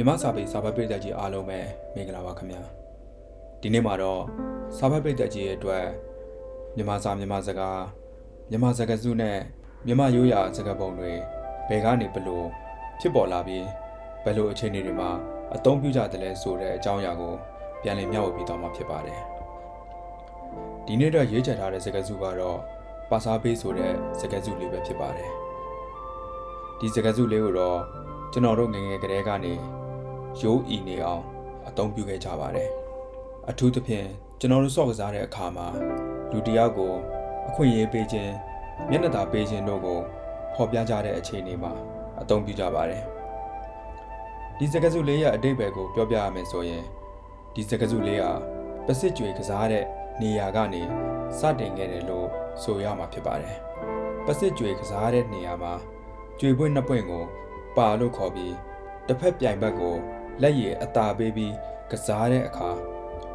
မြမစာပေစာဖတ်ပရိသတ်ကြီးအားလုံးပဲမင်္ဂလာပါခင်ဗျာဒီနေ့မှာတော့စာဖတ်ပရိသတ်ကြီးရဲ့အတွက်မြမစာမြမစကားမြမစကားစုနဲ့မြမရိုးရာစကားပုံတွေဘယ်ကနေဘလို့ဖြစ်ပေါ်လာပြီးဘယ်လိုအခြေအနေတွေမှာအသုံးပြုကြတယ်လဲဆိုတဲ့အကြောင်းအရာကိုပြန်လည်မျှဝေပေးသွားမှာဖြစ်ပါတယ်ဒီနေ့တော့ရေးချထားတဲ့စကားစုကတော့ပါစာပေးဆိုတဲ့စကားစုလေးပဲဖြစ်ပါတယ်ဒီစကားစုလေးကိုတော့ကျွန်တော်တို့ငယ်ငယ်ကတည်းကနေ ရိုးအီနေအောင်အသုံးပြုခဲ့ကြပါတယ်အထူးသဖြင့်ကျွန်တော်တို့စော့ကစားတဲ့အခါမှာလူတစ်ယောက်ကိုအခွင့်အရေးပေးခြင်းမျက်နှာသာပေးခြင်းတို့ကိုဖော်ပြကြတဲ့အခြေအနေမှာအသုံးပြုကြပါတယ်ဒီစကားစုလေးရဲ့အတိတ်ဘယ်ကိုပြောပြရမယ်ဆိုရင်ဒီစကားစုလေးဟာပစစ်ကြွေကစားတဲ့နေရာကနေစတင်ခဲ့တယ်လို့ဆိုရမှာဖြစ်ပါတယ်ပစစ်ကြွေကစားတဲ့နေရာမှာကြွေပွင့်နှစ်ပွင့်ကိုပါလို့ခေါ်ပြီးတစ်ဖက်ပြိုင်ဘက်ကို လက်ရည်အသာပေးပြီးကစားတဲ့အခါ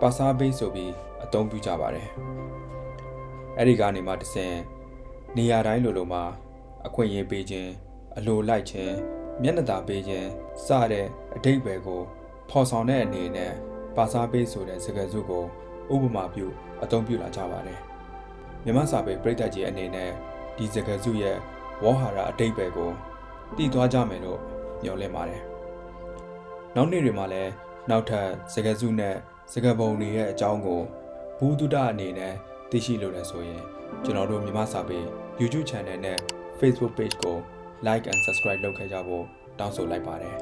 ပါစားပေးဆိုပြီးအသုံးပြုကြပါတယ်အဲ့ဒီကနေမှတစ်ဆင့်နေရာတိုင်းလိုလိုမှာအခွင့်အရေးပေးခြင်းအလိုလိုက်ခြင်းမျက်နှာသာပေးခြင်းစတဲ့အတိတ်ဘယ်ကိုဖော်ဆောင်တဲ့အနေနဲ့ပါစားပေးဆိုတဲ့စကားစုကိုဥပမာပြုအသုံးပြုလာကြပါတယ်မြမစာပေပြည်သက်ကြီးအနေနဲ့ဒီစကားစုရဲ့ဝေါ်ဟာရအတိတ်ဘယ်ကိုတည်သွားကြမယ်လို့မျှော်လင့်ပါတယ် နောက်နေ့တွေမှာလည်းနောက်ထပ်စကားစုနဲ့စကားပုံတွေရဲ့အကြောင်းကိုဘူးတုဒအနေနဲ့သိရှိလို့လည်းဆိုရင်ကျွန်တော်တို့မြမစာပေ YouTube Channel နဲ့ Facebook Page ကို Like and Subscribe လုပ်ခဲ့ကြဖို့တောင်းဆိုလိုက်ပါတယ်